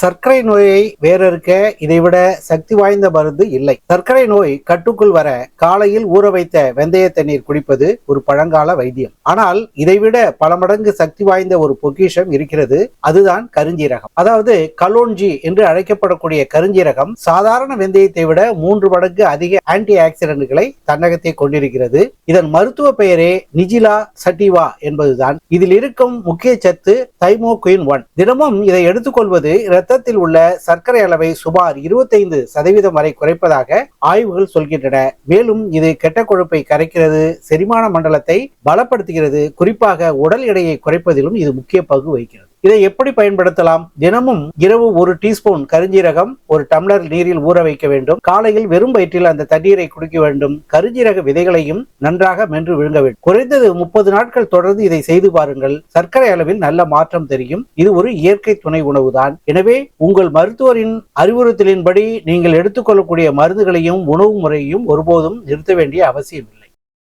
சர்க்கரை நோயை வேறறுக்க இதைவிட சக்தி வாய்ந்த மருந்து இல்லை. சர்க்கரை நோய் கட்டுக்குள் வர காலையில் ஊற வைத்த வெந்தய தண்ணீர் குடிப்பது ஒரு பழங்கால வைத்தியம். ஆனால் இதைவிட பல மடங்கு சக்தி வாய்ந்த ஒரு பொக்கிஷம் இருக்கிறது. அதுதான் கருஞ்சீரகம். அதாவது கலோன்ஜி என்று அழைக்கப்படக்கூடிய கருஞ்சீரகம் சாதாரண வெந்தயத்தை விட மூன்று மடங்கு அதிக ஆன்டி ஆக்சிடென்ட்களை தன்னகத்தை கொண்டிருக்கிறது. இதன் மருத்துவ பெயரே நிஜிலா சட்டிவா என்பதுதான். இதில் இருக்கும் முக்கிய சத்து தைமோ குயின் ஒன். தினமும் இதை எடுத்துக்கொள்வது ரத்தத்தில் உள்ள சர்க்கரை அளவை சுமார் 25% சதவீதம் வரை குறைப்பதாக ஆய்வுகள் சொல்கின்றன. மேலும் இது கெட்ட கொழுப்பை கரைக்கிறது செரிமான மண்டலத்தை பலப்படுத்துகிறது. குறிப்பாக உடல் எடையை குறைப்பதிலும் இது முக்கிய பங்கு வகிக்கிறது. இதை எப்படி பயன்படுத்தலாம்? தினமும் இரவு ஒரு டீஸ்பூன் கருஞ்சீரகம் ஒரு டம்ளர் நீரில் ஊற வைக்க வேண்டும். காலையில் வெறும் வயிற்றில் அந்த தண்ணீரை குடிக்க வேண்டும். கருஞ்சீரக விதைகளையும் நன்றாக மென்று விழுங்க வேண்டும். குறைந்தது முப்பது நாட்கள் தொடர்ந்து இதை செய்து பாருங்கள். சர்க்கரை அளவில் நல்ல மாற்றம் தெரியும். இது ஒரு இயற்கை துணை உணவுதான். எனவே உங்கள் மருத்துவரின் அறிவுறுத்தலின்படி நீங்கள் எடுத்துக்கொள்ளக்கூடிய மருந்துகளையும் உணவு முறையையும் ஒருபோதும் நிறுத்த வேண்டிய அவசியம் இல்லை